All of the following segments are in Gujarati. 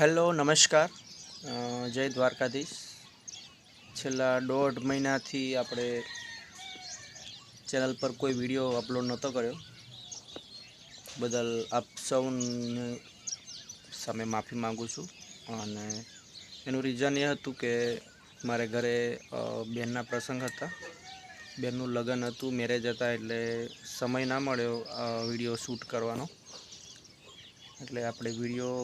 હેલો, નમસ્કાર. જય દ્વારકાધીશ. છેલ્લા દોઢ મહિનાથી આપણે ચેનલ પર કોઈ વીડિયો અપલોડ નહોતો કર્યો. બદલ આપ સૌને સામે માફી માગું છું અને એનું રીઝન એ હતું કે મારે ઘરે બહેનના પ્રસંગ હતા. બેનનું લગ્ન હતું મેરેજ હતા, એટલે સમય ના મળ્યો વીડિયો શૂટ કરવાનો. એટલે આપણે વીડિયો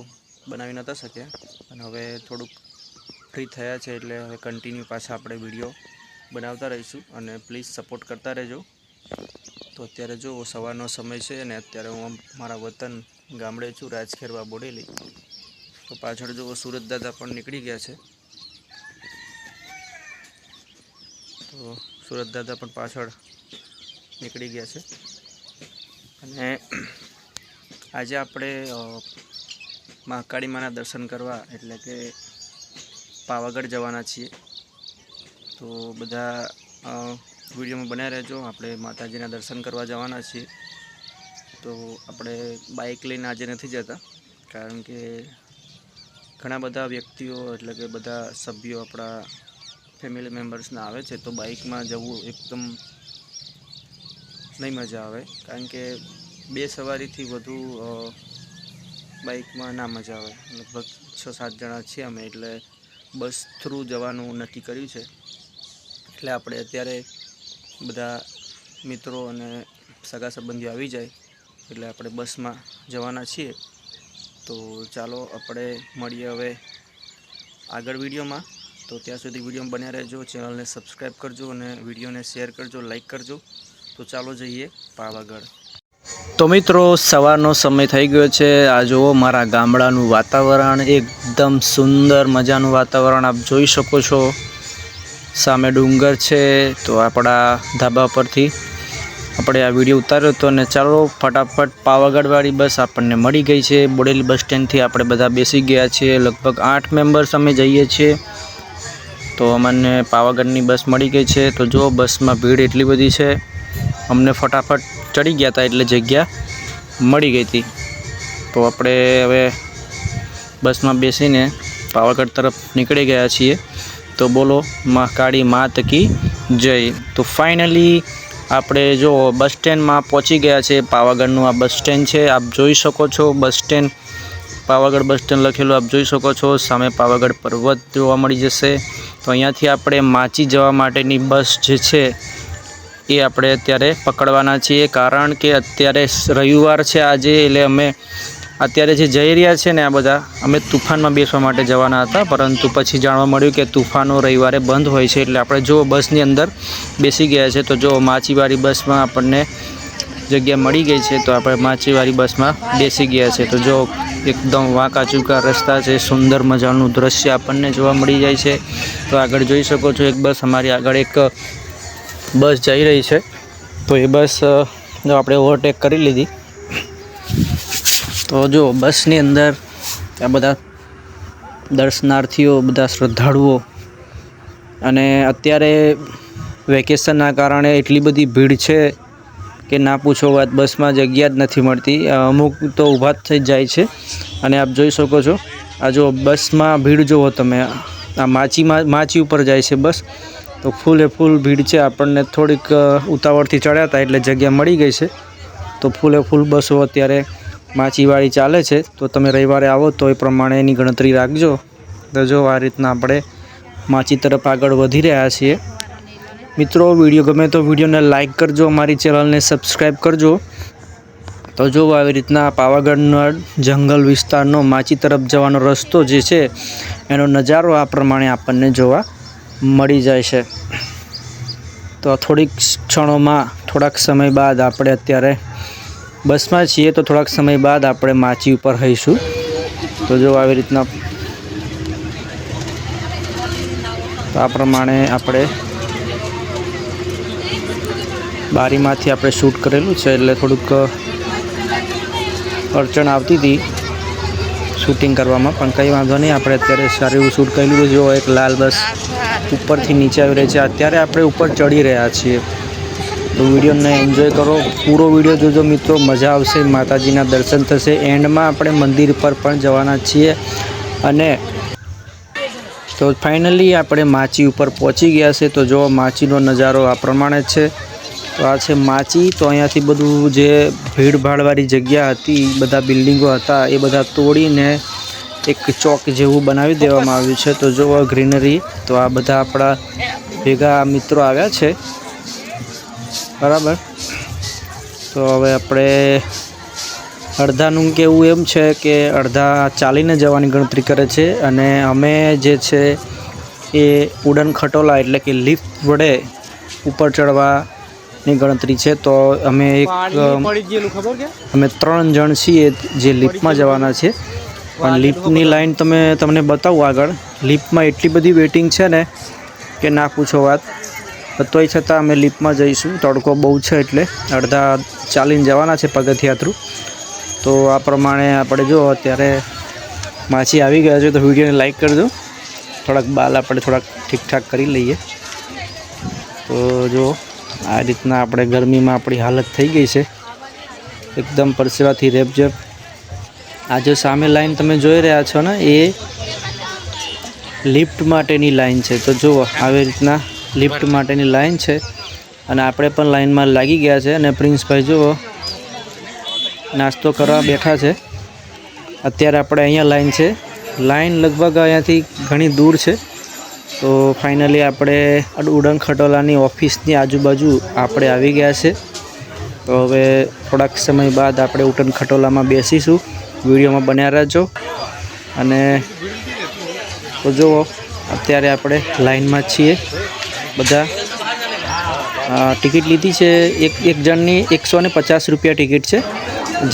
બનાવી નહોતા શક્યા. અને હવે થોડુંક ફ્રી થયા છે એટલે હવે કન્ટિન્યુ પાછા આપણે વીડિયો બનાવતા રહીશું. અને પ્લીઝ સપોર્ટ કરતા રહેજો. તો અત્યારે જો સવારનો સમય છે અને અત્યારે હું મારા વતન ગામડે છું, રાજખેરવા બોડેલી. તો પાછળ જો સુરત દાદા પણ નીકળી ગયા છે. તો સુરત દાદા પણ પાછળ નીકળી ગયા છે. અને આજે આપણે મહાકાળી માના દર્શન કરવા, એટલે કે પાવાગઢ જવાના છીએ. તો બધા વિડીયોમાં બનાવી રહેજો. આપણે માતાજીના દર્શન કરવા જવાના છીએ. તો આપણે બાઇક લઈને આજે નથી જતા, કારણ કે ઘણા બધા વ્યક્તિઓ, એટલે કે બધા સભ્યો આપણા ફેમિલી મેમ્બર્સના આવે છે, તો બાઇકમાં જવું એકદમ નહીં મજા આવે. કારણ કે બે સવારીથી વધુ બાઇકમાં ના મજા આવે. લગભગ છ સાત જણા છીએ અમે, એટલે બસ થ્રુ જવાનું નક્કી કર્યું છે. એટલે આપણે અત્યારે બધા મિત્રો અને સગા સંબંધીઓ આવી જાય, એટલે આપણે બસમાં જવાના છીએ. તો ચાલો આપણે મળીએ હવે આગળ વિડીયોમાં. તો ત્યાં સુધી વિડીયોમાં બન્યા રહેજો, ચેનલને સબસ્ક્રાઈબ કરજો અને વિડીયોને શેર કરજો, લાઇક કરજો. તો ચાલો જઈએ પાવાગઢ. તો મિત્રો, સવારનો સમય થઈ ગયો છે. આ જુઓ, મારા ગામડાનું વાતાવરણ એકદમ સુંદર મજાનું વાતાવરણ આપ જોઈ શકો છો. સામે ડુંગર છે, તો આપણા ધાબા પરથી આપણે આ વીડિયો ઉતાર્યો હતો અને ચાલો, ફટાફટ પાવાગઢવાળી બસ આપણને મળી ગઈ છે. બોડેલી બસ સ્ટેન્ડથી આપણે બધા બેસી ગયા છીએ. લગભગ આઠ મેમ્બર્સ અમે જઈએ છીએ. તો અમને પાવાગઢની બસ મળી ગઈ છે. તો જો બસમાં ભીડ એટલી બધી છે. અમને ફટાફટ ચડી ગયા હતા એટલે જગ્યા મળી ગઈ હતી તો આપણે હવે બસમાં બેસીને પાવાગઢ તરફ નીકળી ગયા છીએ. તો બોલો, માં કાળી માત કી જય. તો ફાઇનલી આપણે જો બસ સ્ટેન્ડમાં પહોંચી ગયા છે, પાવાગઢનું આ બસ સ્ટેન્ડ છે, આપ જોઈ શકો છો bus stand, Pavagadh bus stand લખેલું આપ જોઈ શકો છો, સામે પાવાગઢ પર્વત જોવા મળી જશે. તો અહીંયાથી આપણે માચી જવા માટેની બસ જે છે એ આપણે અત્યારે પકડવાના છીએ, કારણ કે અત્યારે રવિવાર છે આજે, એટલે અમે અત્યારે જે જઈ રહ્યા છે ને આ બધા, અમે તુફાનમાં બેસવા માટે જવાના હતા, પરંતુ પછી જાણવા મળ્યું કે તુફાનો રવિવારે બંધ હોય છે, એટલે આપણે જો બસની અંદર બેસી ગયા છે, તો જો માચીવાળી બસમાં આપણને જગ્યા મળી ગઈ છે, તો આપણે માચીવાળી બસમાં બેસી ગયા છે, તો જો એકદમ વાંકા ચૂકા રસ્તા છે, સુંદર મજાનું દ્રશ્ય આપણને જોવા મળી જાય છે, તો આગળ જોઈ શકો છો, એક બસ અમારી આગળ એક બસ જઈ રહી છે. તો એ બસ જો આપણે ઓવરટેક કરી લીધી. તો જો બસની અંદર આ બધા દર્શનાર્થીઓ, બધા શ્રદ્ધાળુઓ અને અત્યારે વેકેશનના કારણે એટલી બધી ભીડ છે કે ના પૂછો વાત, બસમાં જગ્યા જ નથી મળતી. અમુક તો ઊભા જ થઈ જાય છે. અને આપ જોઈ શકો છો, આ જો બસમાં ભીડ જુઓ તમે, આ માચીમાં માચી ઉપર જાય છે બસ. તો ફૂલે ફૂલ ભીડ છે, આપણને થોડીક ઉતાવળથી ચડ્યા હતા એટલે જગ્યા મળી ગઈ છે. તો ફૂલે ફૂલ બસો અત્યારે માચીવાળી ચાલે છે. તો તમે રવિવારે આવો તો એ પ્રમાણે એની ગણતરી રાખજો. તો જો આ રીતના આપણે માચી તરફ આગળ વધી રહ્યા છીએ. મિત્રો, વીડિયો ગમે તો વિડીયોને લાઇક કરજો, અમારી ચેનલને સબસ્ક્રાઈબ કરજો. તો જો આવી રીતના પાવાગઢના જંગલ વિસ્તારનો માચી તરફ જવાનો રસ્તો જે છે, એનો નજારો આ પ્રમાણે આપણને જોવા મળી જાય છે. તો થોડીક ક્ષણોમાં, થોડાક સમય બાદ આપણે અત્યારે બસમાં છીએ તો થોડાક સમય બાદ આપણે માચી ઉપર હઈશું. તો જો આવી રીતના તો આ પ્રમાણે આપણે બારીમાંથી આપણે શૂટ કરેલું છે એટલે થોડુંક અડચણ આવતી હતી શૂટિંગ કરવામાં, પણ કંઈ વાંધો નહીં. આપણે અત્યારે સારું એવું શૂટ કરેલું જો એક લાલ બસ ઉપરથી નીચે આવી રહી છે. અત્યારે આપણે ઉપર ચડી રહ્યા છીએ. તો વિડીયોને એન્જોય કરો. પૂરો વીડિયો જોજો મિત્રો. મજા આવશે. માતાજીના દર્શન થશે. એન્ડમાં આપણે મંદિર પર પણ જવાના છીએ. અને તો ફાઇનલી આપણે માચી ઉપર પહોંચી ગયા છે. તો જો માચીનો નજારો આ પ્રમાણે છે. તો આ છે માચી તો અહીંયાથી બધું જે ભીડભાડવાળી જગ્યા હતી, બધા બિલ્ડિંગો હતા, એ બધા તોડીને એક ચોક જેવું બનાવી દેવામાં આવ્યું છે. તો જો ગ્રીનરી તો આ બધા આપણા ભેગા મિત્રો આવ્યા છે. બરાબર? તો હવે આપણે અડધાનું કેવું એમ છે કે અડધા ચાલીને જવાની ગણતરી કરે છે અને અમે જે છે એ ઉડન ખટોલા એટલે કે લિફ્ટ વડે ઉપર ચડવાની ગણતરી છે. તો અમે એક અમે ત્રણ જણ છીએ જે લિફ્ટમાં જવાના છે. પણ લિફ્ટની લાઈન તમે તમને બતાવું આગળ. લિફ્ટમાં એટલી બધી વેટિંગ છે ને કે ના પૂછો વાત. તોય છતાં અમે લિફ્ટમાં જઈશું. તડકો બહુ છે એટલે. અડધા ચાલીને જવાના છે પગથિયા થ્રુ તો આ પ્રમાણે આપણે જો અત્યારે માછી આવી ગયા છે તો વિડીયોને લાઈક કરજો. થોડાક બાલ આપણે થોડાક ઠીકઠાક કરી લઈએ. તો જો આ રીતના આપણે ગરમીમાં આપણી હાલત થઈ ગઈ છે. એકદમ પરસેવાથી રેપઝેપ. આ જે સામે લાઈન તમે જોઈ રહ્યા છો ને એ લિફ્ટ માટેની લાઈન છે. તો જુઓ આવી રીતના લિફ્ટ માટેની લાઈન છે. અને આપણે પણ લાઈનમાં લાગી ગયા છે અને પ્રિન્સભાઈ જુઓ નાસ્તો કરવા બેઠા છે. અત્યારે આપણે અહીંયા લાઈન છે. લાઈન લગભગ અહીંયાથી ઘણી દૂર છે. તો ફાઇનલી આપણે ઉડન ખટોલાની ઓફિસની આજુબાજુ આપણે આવી ગયા છે. તો હવે થોડાક સમય બાદ આપણે ઉડન ખટોલામાં બેસીશું. વિડીયોમાં બન્યા રહેજો. અને તો જુઓ, અત્યારે આપણે લાઈનમાં છીએ. બધા ટિકિટ લીધી છે એક એક જણની એકસો ને પચાસ રૂપિયા ટિકિટ છે.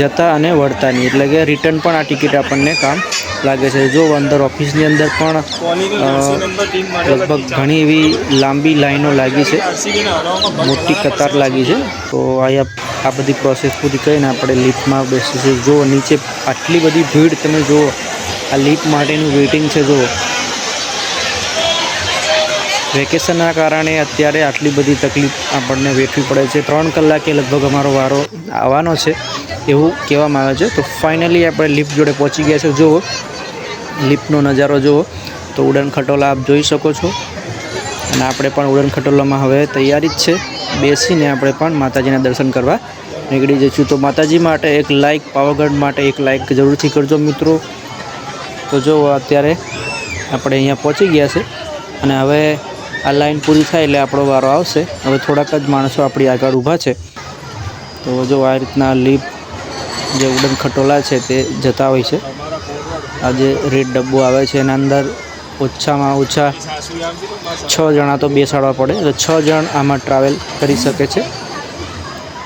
જતા અને વળતાની. એટલે કે રિટર્ન પણ આ ટિકિટ આપણને કામ લાગે છે. જો અંદર ઓફિસની અંદર પણ લગભગ ઘણી એવી લાંબી લાઈનો લાગી છે. મોટી કતાર લાગી છે. તો અહીંયા આ બધી પ્રોસેસ પૂરી કરીને આપણે લિફ્ટમાં બેસીશું જો નીચે આટલી બધી ભીડ તમે જુઓ, આ લિફ્ટ માટેનું વેઇટિંગ છે, જુઓ. વેકેશનના કારણે અત્યારે આટલી બધી તકલીફ આપણને વેઠવી પડે છે. ત્રણ કલાકે લગભગ અમારો વારો આવવાનો છે. એવું કહેવામાં આવે છે. તો ફાઇનલી આપણે લિફ્ટ જોડે પહોંચી ગયા છે જુઓ લિફ્ટનો નજારો જુઓ. તો ઉડન ખટોલા આપ જોઈ શકો છો. અને આપણે પણ ઉડન ખટોલામાં હવે તૈયારી જ છે. બેસીને આપણે પણ માતાજીના દર્શન કરવા નીકળી જઈશું. તો માતાજી માટે એક લાઇક પાવાગઢ માટે એક લાઇક જરૂરથી કરજો મિત્રો. તો જો અત્યારે આપણે અહીંયા પહોંચી ગયા છે. અને હવે આ લાઈન પૂરી થાય એટલે આપણો વારો આવશે. હવે થોડાક જ માણસો આપણી આગળ ઊભા છે. તો જો આ રીતના લીપ જે ઉડન ખટોલા છે તે જતા હોય છે. આ જે રેડ ડબ્બો આવે છે એના અંદર. ઓછામાં ઓછા છ જણા તો બેસાડવા પડે. એટલે છ જણ આમાં ટ્રાવેલ કરી શકે છે.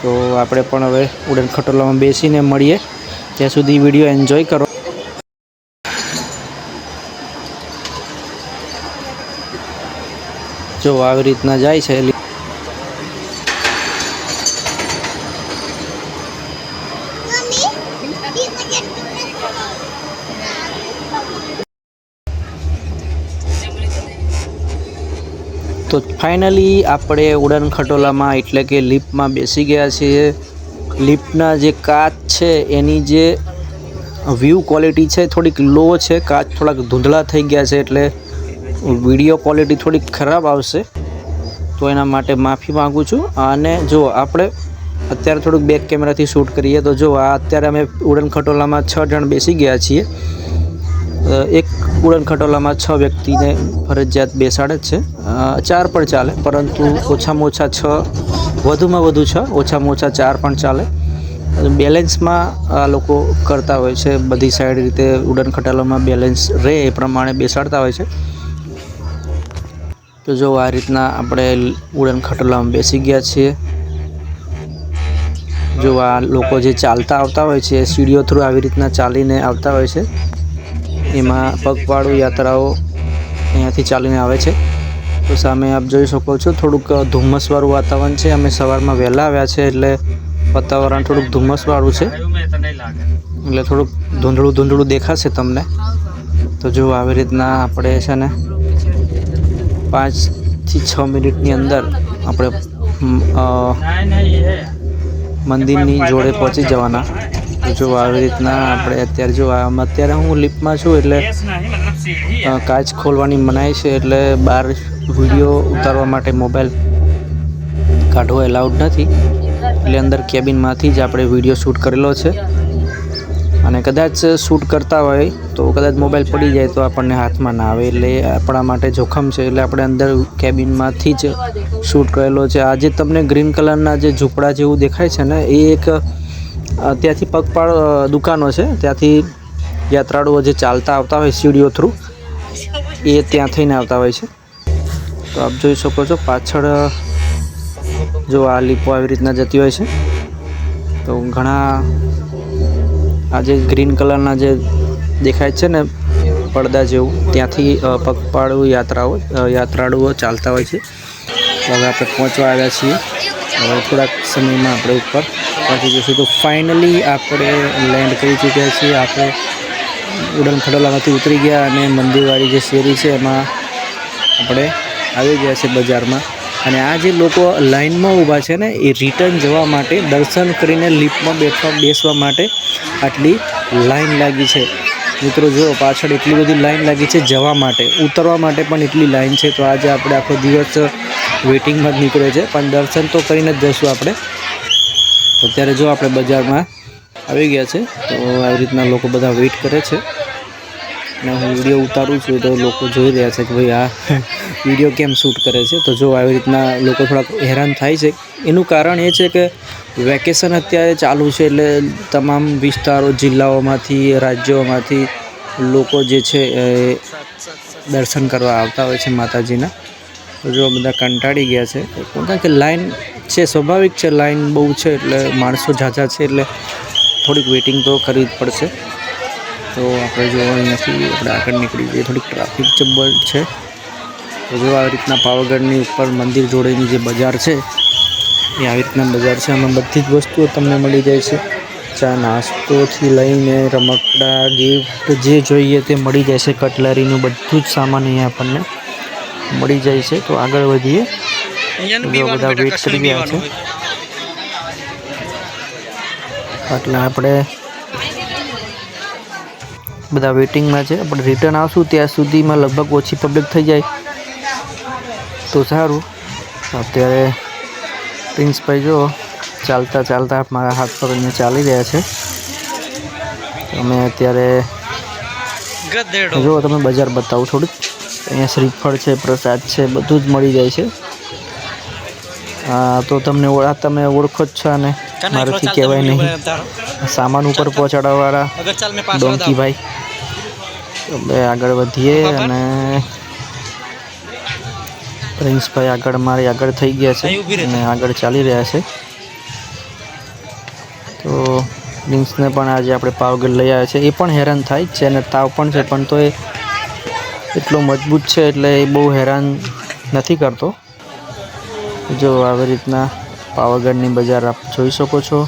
તો આપણે પણ હવે ઉડન ખટોલામાં બેસીને મળીએ. ત્યાં સુધી વીડિયો એન્જોય કરો. જો આવી રીતના જાય છે ફાઇનલી આપણે ઉડન ખટોલામાં એટલે કે લિફ્ટમાં બેસી ગયા છીએ. લિફ્ટના જે કાચ છે, એની જે વ્યૂ ક્વોલિટી છે, થોડીક લો છે. કાચ થોડાક ધૂંધળા થઈ ગયા છે, એટલે વીડિયો ક્વોલિટી થોડીક ખરાબ આવશે. તો એના માટે માફી માગું છું. અને જો આપણે અત્યારે થોડુંક બેક કેમેરાથી શૂટ કરીએ, તો જો આ અત્યારે અમે ઉડન ખટોલામાં છ જણ બેસી ગયા છીએ. એક ઉડન ખટોલામાં છ વ્યક્તિને ફરજિયાત બેસાડે જ છે ચાર પણ ચાલે, પરંતુ ઓછામાં ઓછા છ, વધુમાં વધુ છ, ઓછામાં ઓછા ચાર પણ ચાલે. બેલેન્સમાં આ લોકો કરતા હોય છે, બધી સાઈડ રીતે ઉડન ખટોલામાં બેલેન્સ રહે એ પ્રમાણે બેસાડતા હોય છે. તો જો આ રીતના આપણે ઉડન ખટોલામાં બેસી ગયા છીએ. જો આ લોકો જે ચાલતા આવતા હોય છે સીડીઓ થ્રુ આવી રીતના ચાલીને આવતા હોય છે. એમાં પગપાળું યાત્રાઓ અહીંયાથી ચાલીને આવે છે. તો સામે આપ જોઈ શકો છો, થોડુંક ધુમ્મસવાળું વાતાવરણ છે. અમે સવારમાં વહેલા આવ્યા છે, એટલે વાતાવરણ થોડુંક ધુમ્મસવાળું છે. એટલે થોડુંક ધૂંધળું ધૂંધળું દેખાશે તમને. તો જો આવી રીતના આપણે છે ને પાંચથી છ મિનિટની અંદર આપણે મંદિરની જોડે પહોંચી જવાના. જો આવી રીતના આપણે અત્યારે જો આમ અત્યારે હું લિફ્ટમાં છું એટલે કાચ ખોલવાની મનાઈ છે એટલે બહાર વીડિયો ઉતારવા માટે મોબાઈલ કાઢવો એલાઉડ નથી. એટલે અંદર કેબિનમાંથી જ આપણે વીડિયો શૂટ કરેલો છે. અને કદાચ શૂટ કરતા હોય તો કદાચ મોબાઈલ પડી જાય તો આપણને હાથમાં ના આવે એટલે આપણા માટે જોખમ છે એટલે આપણે અંદર કેબિનમાંથી જ શૂટ કરેલો છે. આજે તમને ગ્રીન કલરના જે ઝૂંપડા જેવું દેખાય છે ને, એ એક ત્યાંથી પગપાળ દુકાનો છે. ત્યાંથી યાત્રાળુઓ જે ચાલતા આવતા હોય સીડીઓ થ્રુ, એ ત્યાં થઈને આવતા હોય છે. તો આપ જોઈ શકો છો પાછળ જો આ લીપો આવી રીતના જતી હોય છે. તો ઘણા આ જે ગ્રીન કલરના જે દેખાય છે ને પડદા જેવું, ત્યાંથી પગપાળુ યાત્રાઓ યાત્રાળુઓ ચાલતા હોય છે. હવે આપણે પહોંચવા આવ્યા છીએ. થોડાક સમયમાં આપણે ઉપર પહોંચી જઈશું. તો ફાઇનલી આપણે લેન્ડ કરી ચૂક્યા છીએ. આપણે ઉડન ખડોલામાંથી ઉતરી ગયા અને મંદિરવાળી જે શેરી છે એમાં આપણે આવી ગયા છે બજારમાં. અને આ જે લોકો લાઇનમાં ઊભા છે ને, એ રિટર્ન જવા માટે, દર્શન કરીને લિફ્ટમાં બેઠવા, બેસવા માટે આટલી લાઈન લાગી છે. મિત્રો, જુઓ, પાછળ એટલી બધી લાઈન લાગી છે જવા માટે. ઉતરવા માટે પણ એટલી લાઈન છે. તો આજે આપણે આખો દિવસ વેઇટિંગમાં જ નીકળ્યો છે. પણ દર્શન તો કરીને જ જઈશું આપણે. અત્યારે જો આપણે બજારમાં આવી ગયા છે, તો આવી રીતના લોકો બધા વેઇટ કરે છે. અને હું વીડિયો ઉતારું છું, તો લોકો જોઈ રહ્યા છે કે ભાઈ આ વીડિયો કેમ શૂટ કરે છે. તો જો આવી રીતના લોકો થોડાક હેરાન થાય છે. એનું કારણ એ છે કે વેકેશન અત્યારે ચાલુ છે, એટલે તમામ વિસ્તારો, જિલ્લાઓમાંથી, રાજ્યોમાંથી લોકો જે છે દર્શન કરવા આવતા હોય છે માતાજીના. જો બધા કંટાળી ગયા છે કારણ કે લાઈન છે, સ્વાભાવિક છે, લાઈન બહુ છે, એટલે માણસો ઝાઝા છે, એટલે થોડીક વેઇટિંગ તો કરવી જ પડશે. તો આપણે જો અહીંયાથી આપણે આગળ નીકળી જઈએ, થોડીક ટ્રાફિક જબ્બર છે, તો જો આવી રીતના પાવાગઢની ઉપર મંદિર જોડેની જે બજાર છે, એ આવી રીતના બજાર છે, આમાં બધી જ વસ્તુઓ તમને મળી જાય છે. ચા, નાસ્તોથી લઈને રમકડા ગિફ્ટ જે જોઈએ તે મળી જાય છે કટલરીનું બધું જ સામાન અહીંયા આપણને મળી જાય છે. તો આગળ વધીએ. બધા વેટ કરી રહ્યા છે. એટલે આપણે બધા વેટિંગમાં છે. આપણે રિટર્ન આવશું ત્યાં સુધીમાં લગભગ ઓછી પબ્લિક થઈ જાય. તો સારું. અત્યારે પ્રિન્સભાઈ જો ચાલતા ચાલતા મારા હાથ પકડીને ચાલી રહ્યા છે. અમે અત્યારે જો તમે બજાર બતાવું થોડુંક. અહીંયા શ્રીફળ છે પ્રસાદ છે બધું જ મળી જાય છે. હા તો તમને આ તમે ઓળખો જ છો અને મારાથી કહેવાય નહીં. સામાન ઉપર પહોંચાડવાવાળા ડોંકીભાઈ. અમે આગળ વધીએ અને પ્રિન્સભાઈ આગળ મારી આગળ થઈ ગયા છે અને આગળ ચાલી રહ્યા છે. તો પ્રિન્સને પણ આજે આપણે પાવગઢ લઈ આવ્યા છે. એ પણ હેરાન થાય છે અને તાવ પણ છે પણ તો એ એટલો મજબૂત છે એટલે એ બહુ હેરાન નથી કરતો. જો આવી રીતના પાવાગઢની બજાર આપ જોઈ શકો છો.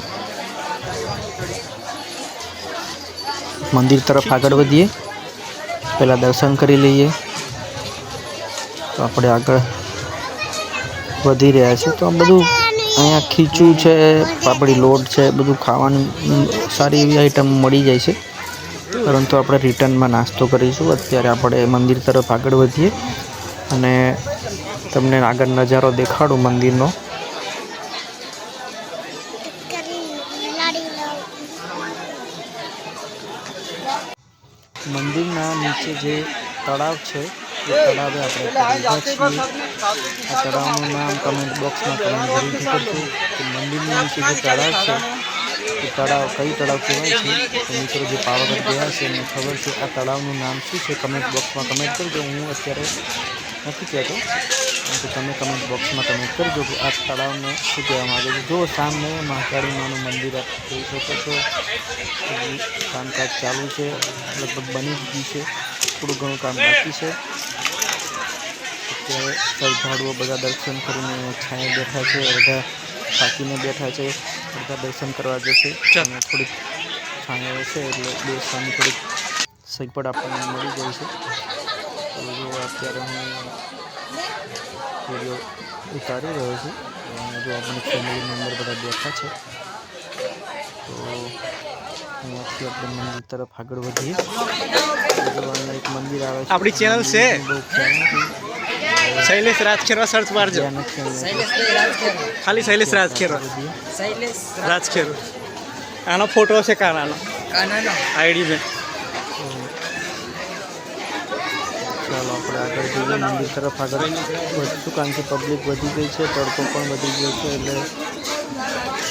મંદિર તરફ આગળ વધીએ. પહેલાં દર્શન કરી લઈએ. તો આપણે આગળ વધી રહ્યા છે તો આ બધું અહીંયા ખીચું છે, પાપડી લોટ છે, બધું ખાવાનું, સારી એવી આઈટમ મળી જાય છે. પરંતુ આપણે રિટર્નમાં નાસ્તો કરીશું. અત્યારે આપણે મંદિર તરફ આગળ વધીએ અને તમને આગળ નજારો દેખાડું મંદિરનો. મંદિરના નીચે જે તળાવ છે, એ તળાવે આપણે આ તળાવનું નામ કમેન્ટ બોક્સમાં કમેન્ટ જરૂરથી કરશું કે મંદિરની નીચે જે તળાવ છે એ તળાવ, કઈ તળાવ કહેવાય છે? તો મિત્રો, જે પાવાગઢ ગયા છે, એમને ખબર છે આ તળાવનું નામ શું છે? કમેન્ટ બોક્સમાં કમેન્ટ કરજો. હું અત્યારે નથી કહેતો તો તમે કમેન્ટ બોક્સમાં કમેન્ટ કરજો કે આ તળાવને શું કહેવા માગે છે. જો સામે મહાકાળી માનું મંદિર જોઈ શકો છો. કામકાજ ચાલુ છે. લગભગ બની જ છે. થોડું ઘણું કામ બાકી છે. અત્યારે શ્રદ્ધાળુઓ બધા દર્શન કરીને છાંય બેઠા છે. અડધા થાકીને બેઠા છે. અડધા દર્શન કરવા જશે. અને થોડીક છાંયો છે એટલે બેસવાની થોડીક સગવડ આપણને મળી જાય છે. તો જો અત્યારે હું વીડિયો ઉતારી રહ્યો છું. જો આપણે ફેમિલી મેમ્બર બધા બેઠા છે તો અહીંયાથી આપણે મંદિર તરફ આગળ વધીએ. જો એક મંદિર આવે છે. આપણી ચેનલ છે. મંદિરનો બહુ ખ્યાલ નથી. શૈલેષ રાજખેરવા સર્ચ મારજો. ખાલી શૈલેષ રાજખેરવા બધી. રાજખેર આનો ફોટો છે કાનાનો. આઈડી મેં ચાલો આપણે આગળ જઈએ. મંદિર તરફ આગળ. વધશું કારણ કે પબ્લિક વધી ગઈ છે તડકો પણ વધી ગયો છે એટલે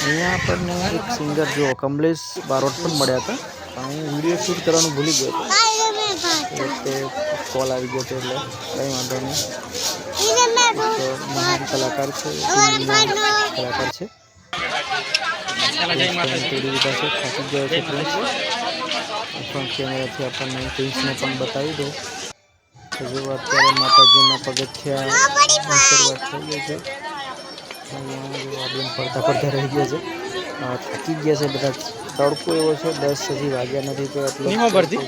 અહીંયા આપણને એક સિંગર જો કમલેશ બારોટ પણ મળ્યા હતા. પણ હું વીડિયો શૂટ કરવાનું ભૂલી ગયો હતો. કોલ આવી ગયો છે એટલે કંઈ વાંધો નહીં. તો મહાન કલાકાર છે કલાકાર છે. તોડી દીધા છે થાકી ગયો છે પ્રિન્સ ફ્રન્ટ કેમેરાથી આપણને પ્રિન્સને પણ બતાવી દો. તો જો અત્યારે માતાજીના પગથિયા શરૂઆત થઈ ગઈ છે. પડતા પડતા રહી ગયો છે. થાકી ગયા છે બધા. તડકો એવો છે દસ હજી વાગ્યા નથી તો એટલો નિમો ભરતી?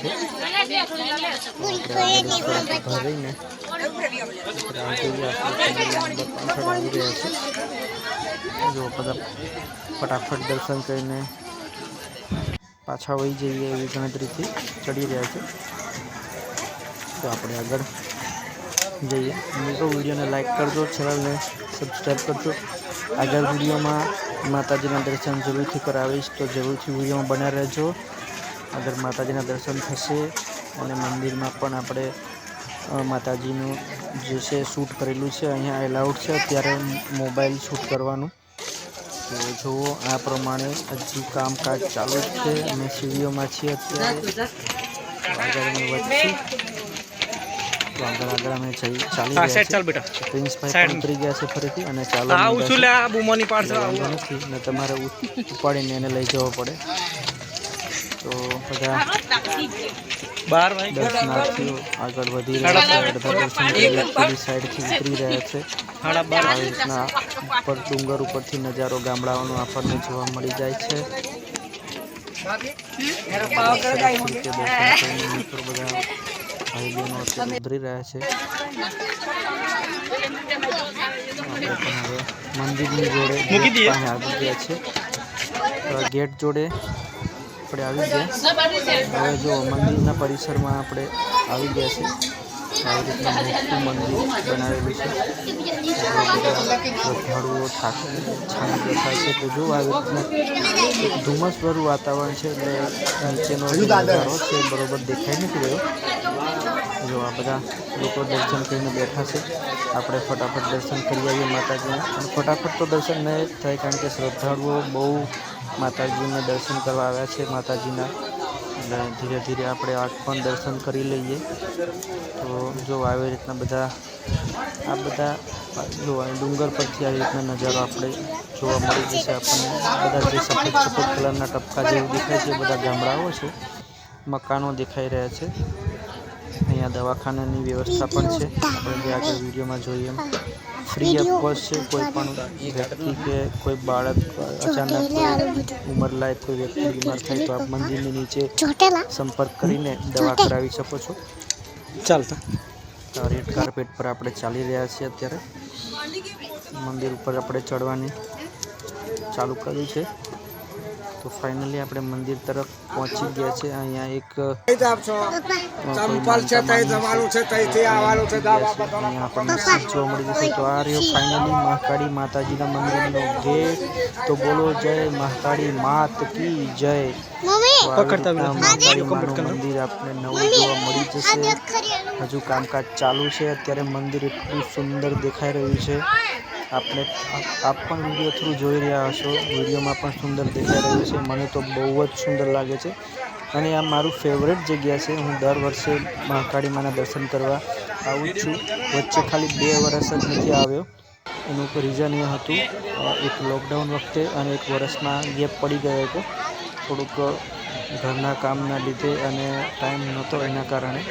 છે જો બધા ફટાફટ દર્શન કરીને પાછા વહી જઈએ એવી ગણતરીથી ચડી રહ્યા છે. તો આપણે આગળ જઈએ. મિત્રો વિડીયોને લાઇક કરજો ચેનલને સબસ્ક્રાઈબ કરજો. આગળ વિડીયોમાં માતાજીના દર્શન જરૂરથી કરાવીશ, તો જરૂરથી વિડીયોમાં બન્યા રહેજો. આગળ માતાજીના દર્શન થશે અને મંદિરમાં પણ આપણે માતાજીનું જે છે શૂટ કરેલું છે, અહીંયા એલાઉડ છે, અત્યારે મોબાઈલ શૂટ કરવાનું. તો જુઓ, આ પ્રમાણે હજી કામકાજ ચાલુ જ છે. અમે સીડીઓમાં છીએ અત્યારે. આગળ વધશું તો આગળ આગળ અમે ચાલી હા રહ્યા ચાલ બેટા. પ્રિન્સભાઈ પણ ઉતરી ગયા છે ફરીથી અને ચાલો આવું છું લે આ બુમોની પાર્સલ વાંધો નથી ને તમારે ઉપાડીને એને લઈ જવો પડે. તો બધા બાર ભાઈ દર્શનાર્થીઓ આગળ વધી રહ્યા છે અડધા દર્શન પેલી સાઈડથી ઉતરી રહ્યા છે. આવી રીતના ઉપર ડુંગર ઉપરથી નજારો ગામડાઓનો આપણને જોવા મળી જાય છે. બધા ભાઈ બહેનો અત્યારે ઉતરી રહ્યા છે. મંદિરની જોડે આવી ગયા છે. ગેટ જોડે આપણે આવી ગયા. હવે જો મંદિરના પરિસરમાં આપણે આવી ગયા છે. આવી રીતના મોટું મંદિર બનાવેલું છે. શ્રદ્ધાળુઓ થાકી છાણી થાય છે. તો જો આવી રીતના ધુમ્મસભરું વાતાવરણ છે એટલે નીચેનો નજારો છે બરોબર દેખાઈ નથી રહ્યો. જો આ બધા લોકો દર્શન કરીને બેઠા છે. આપણે ફટાફટ દર્શન કરી આવીએ માતાજીના. અને ફટાફટ તો દર્શન નહીં થાય કારણ કે શ્રદ્ધાળુઓ બહુ માતાજીને દર્શન કરવા આવ્યા છે માતાજીના. એટલે ધીરે ધીરે આપણે આ પણ દર્શન કરી લઈએ. તો જો આવી રીતના બધા, આ બધા, જો ડુંગર પરથી આવી રીતના નજારો આપણે જોવા મળી જશે આપણને. બધા જે સફેદ સફેદ કલરના ટપકા જેવું દેખાય છે, બધા ગામડાઓ છે, મકાનો દેખાઈ રહ્યા છે. અહીંયા દવાખાનાની વ્યવસ્થા પણ છે. આપણે જે આગળ વિડીયોમાં જોઈએ. ફ્રી ઓફ કોસ્ટ છે કોઈ પણ વ્યક્તિ કે કોઈ બાળક અચાનક ઉંમર લાયક કોઈ વ્યક્તિ બીમાર થાય તો આપ મંદિરની નીચે સંપર્ક કરીને દવા કરાવી શકો છો. ચાલતા. રેડ કાર્પેટ પર આપણે ચાલી રહ્યા છીએ અત્યારે. મંદિર ઉપર આપણે ચડવાની ચાલુ કર્યું છે. તો ફાઇનલી આપણે મંદિર તરફ પહોંચી ગયા છે. અહીંયા એક ચંપલ છે તઈ માની છે. અહીંયા આપણને સીટ જોવા મળી જશે. તો આ રહ્યો ફાઇનલી મહાકાળી માતાજીના મંદિરનો ગેટ. તો બોલો જય મહાકાળી માત કી જય. મંદિર આપણે નવું જોવા મળી જશે. હજુ કામકાજ ચાલુ છે. અત્યારે મંદિર એટલું સુંદર દેખાઈ રહ્યું છે. આપણે આપ- પણ વીડિયો થ્રુ જોઈ રહ્યા હશો. વિડીયોમાં પણ સુંદર દેખાઈ રહ્યું છે. મને તો બહુ જ સુંદર લાગે છે. અને આ મારું ફેવરેટ જગ્યા છે. હું દર વર્ષે મહાકાળી માના દર્શન કરવા આવું છું. વચ્ચે ખાલી બે વર્ષ જ નથી આવ્યો. એનું રીઝન એ હતું. એક લોકડાઉન વખતે અને એક વર્ષમાં ગેપ પડી ગયો હતો. થોડુંક ઘરના કામના લીધે અને ટાઈમ નહોતો એના કારણે.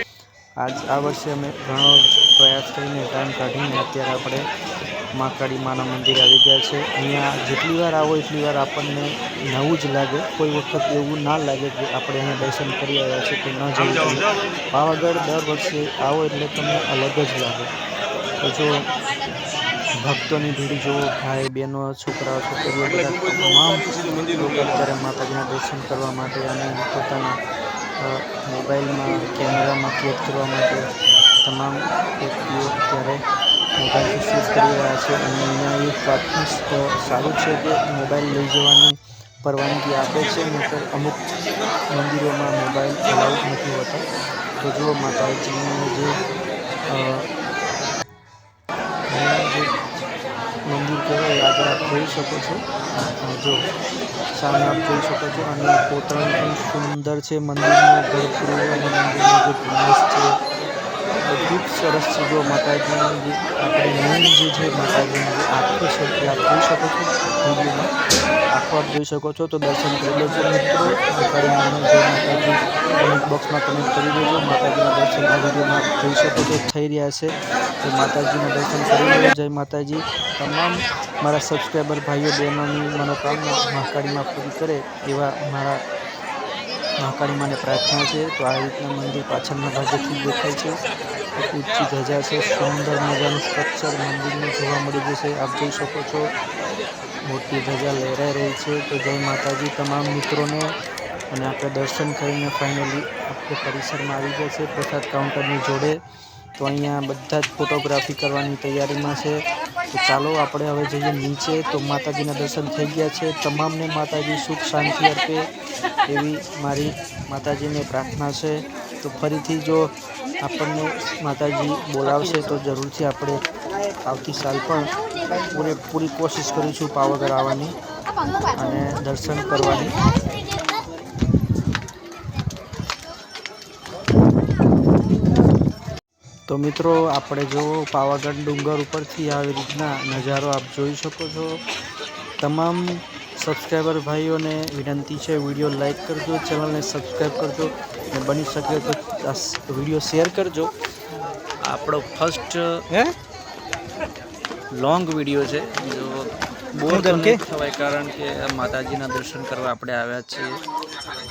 આજ આ વર્ષે અમે ઘણો પ્રયાસ કરીને ટાઈમ કાઢીને અત્યારે આપણે મહાકાળી માના મંદિર આવી ગયા છે. અહીંયા જેટલી વાર આવો એટલી વાર આપણને નવું જ લાગે. કોઈ વખત એવું ના લાગે કે આપણે અહીંયા દર્શન કરી આવ્યા છે કે ન જવું પાવાગઢ દર વર્ષે આવો એટલે તમને અલગ જ લાગે. તો જો ભક્તોની ભીડ જુઓ ભાઈ બહેનો, છોકરાઓ, છોકરીઓ બધા તમામ લોકો અત્યારે માતાજીના દર્શન કરવા માટે અને પોતાના મોબાઈલમાં, કેમેરામાં કેદ કરવા માટે તમામ વ્યક્તિઓ અત્યારે મોબાઈલથી શૂટ કરી રહ્યા છે અને અહીંયા એ પ્રાથમિક સ- સારું છે કે મોબાઈલ લઈ જવાની પરવાનગી આપે છે નહીંતર અમુક મંદિરોમાં મોબાઈલ અલાઉડ નથી હોતો. તો જુઓ માતાજીનું જે મંદિર કહેવાય આગળ આપ જોઈ શકો છો જો સામે આપ જોઈ શકો છો અને પોતાનું સુંદર છે મંદિરનું ગર્ભગૃહ અને મંદિરનો જે પ્રવાસ છે બધું સરસ છે જો માતાજીની જે આપણે મેન જે છે માતાજીની જે આંખો છે આપ જોઈ શકો છો વિડીયોમાં. આખો આપ જોઈ શકો છો, તો દર્શન કરી લેજો મિત્રો. માતાજી જે માતાજી કમેન્ટ બોક્સમાં કમેન્ટ કરી દેજો. માતાજીના દર્શન આ વિડીયોમાં જોઈ શકો છો, થઈ રહ્યા છે. તો માતાજીના દર્શન કરી લેજો. જય માતાજી. તમામ મારા સબસ્ક્રાઈબર, ભાઈઓ, બહેનોની મનોકામના મહાકાળીમાં પૂરી કરે એવા મારા મહાકાળી માને પ્રાર્થના છે. તો આ રીતના મંદિર પાછળના ભાગેથી દેખાય છે. ઊંચી ધજા છે. સુંદર મજાનું સ્ટ્રક્ચર મંદિરનું જોવા મળી જશે આપ જોઈ શકો છો, મોટી ધજા લહેરાઈ રહી છે. તો જય માતાજી તમામ મિત્રોને. અને આપણે દર્શન કરીને ફાઇનલી આપણે પરિસરમાં આવી ગયા છે પ્રસાદ કાઉન્ટરની જોડે. તો અહીંયા બધા જ ફોટોગ્રાફી કરવાની તૈયારીમાં છે. તો ચાલો આપણે હવે જઈએ નીચે. તો માતાજીના દર્શન થઈ ગયા છે. તમામને માતાજી સુખ, શાંતિ અર્પે એવી મારી માતાજીને પ્રાર્થના છે. તો ફરીથી જો આપણને માતાજી બોલાવશે તો જરૂરથી આપણે આવતી સાલ પણ પૂરેપૂરી કોશિશ કરીશું પાવાગઢ આવવાની અને દર્શન કરવાની. તો મિત્રો આપણે જો પાવાગઢ ડુંગર ઉપરથી આવી રીતના નજારો આપ જોઈ શકો છો. તમામ સબસ્ક્રાઈબર ભાઈઓને વિનંતી છે વીડિયો લાઈક કરજો ચેનલને સબસ્ક્રાઈબ કરજો અને બની શકે તો આ વીડિયો શેર કરજો. આપણો ફર્સ્ટ હે? લોંગ વીડિયો છે. જો બોર તો? નહીં થવાય કારણ કે માતાજીના દર્શન કરવા આપણે આવ્યા છીએ.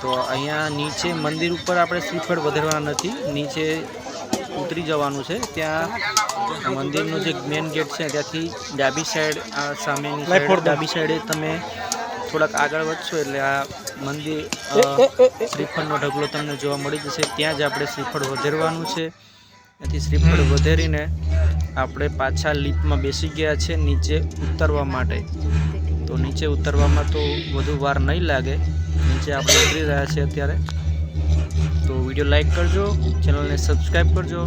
તો અહીંયા નીચે મંદિર ઉપર આપણે શ્રીફળ વધારવાના નથી. નીચે ઉતરી જવાનું છે. ત્યાં મંદિરનો જે મેઇન ગેટ છે ત્યાંથી ડાબી સાઈડ આ સામેની સાઈડ ડાબી સાઈડે તમે થોડાક આગળ વધશો એટલે આ મંદિર. શ્રીફળનો ઢગલો તમને જોવા મળી જશે. ત્યાં જ આપણે શ્રીફળ વધેરવાનું છે. ત્યાંથી શ્રીફળ વધેરીને આપણે પાછા લીપમાં બેસી ગયા છે નીચે ઉતરવા માટે. તો નીચે ઉતરવામાં તો વધુ વાર નહીં લાગે. નીચે આપણે ઉતરી રહ્યા છીએ અત્યારે. તો વીડિયો લાઈક કરજો ચેનલને સબસ્ક્રાઈબ કરજો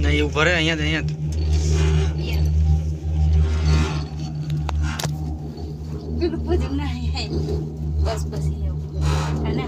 નહીં ઊભા રહે અહીંયા જ, અહીંયા જ. પેલું બધું ના હે. બસ બસ એવું અને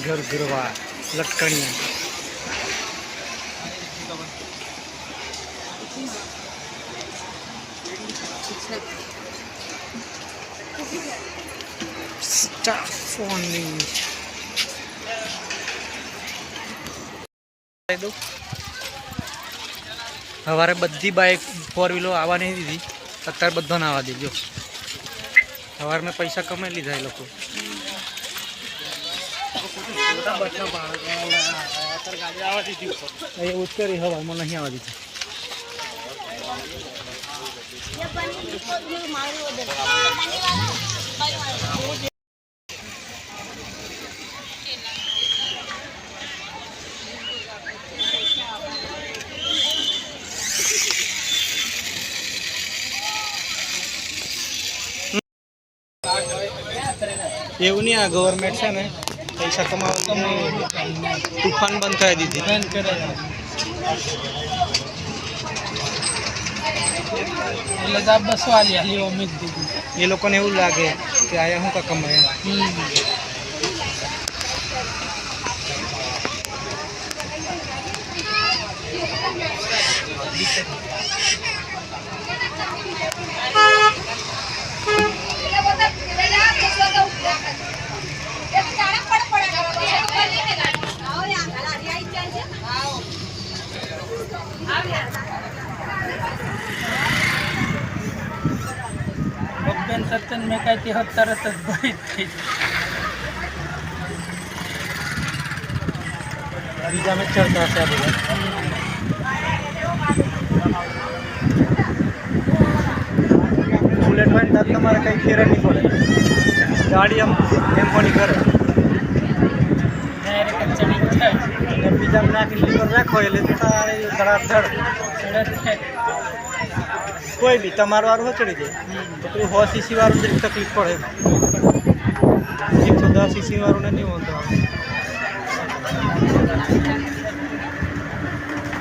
હવે બસ નાના બાજુ ઘર ઘરવા લટકણિયા સ્ટાફ ફોનની સવારે બધી બાઇક ફોર વ્હીલો આવવા નહીં દીધી અત્યારે બધાને આવવા દીધો સવારે મેં પૈસા કમાઈ લીધા એ લોકો એવું જ કરી નહીં આવવા દીધી એવું નહીં આ ગવર્મેન્ટ છે ને પૈસા કમાવા તુફાન બંધ કરી દીધી બંધ કરે એટલે તો બસો આલી આલી અમિત દીધી એ લોકોને એવું લાગે કે આયા શું કા કમાય બેન સત્તન મેં કાંઈ હોત તરત જ ભરી થઈ બીજા મેં ચડતા હશે બુલેટ હોય તમારે કંઈ ફેર નહીં પડે. ગાડી આમ એમ પણ કરે? નાખી લીવર રાખો એટલે તારે ધડાધડ કોઈ બી તમારું વાળું ચડી જાય. તો પેલું સો સીસી વાળું જેટલી તકલીફ પડે. એકસો દસ સીસી વાળું ને નહીં વાંધો આવે.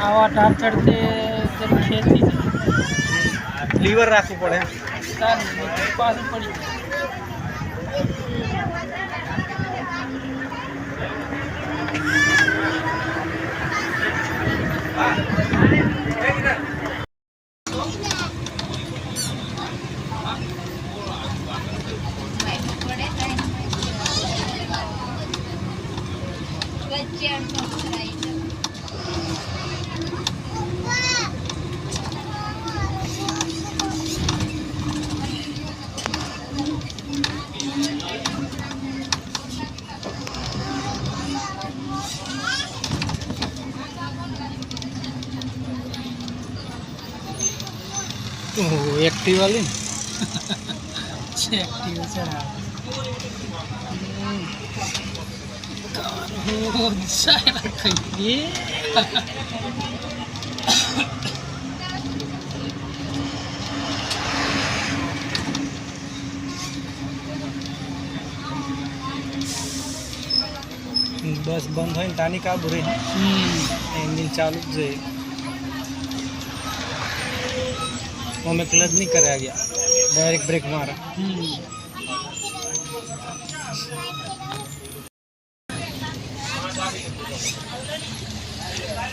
આવા ટાર તે ખેતી લીવર રાખવું પડે. પાછું પડી એક્ટિવ વાલી છે એક્ટિવ છે બસ બંધ હોય ને તાની કાબુ રહે એન્જિન ચાલુ જ જોઈએ અમે ક્લચ નહીં કર્યા ગયા ડાયરેક્ટ બ્રેક મારા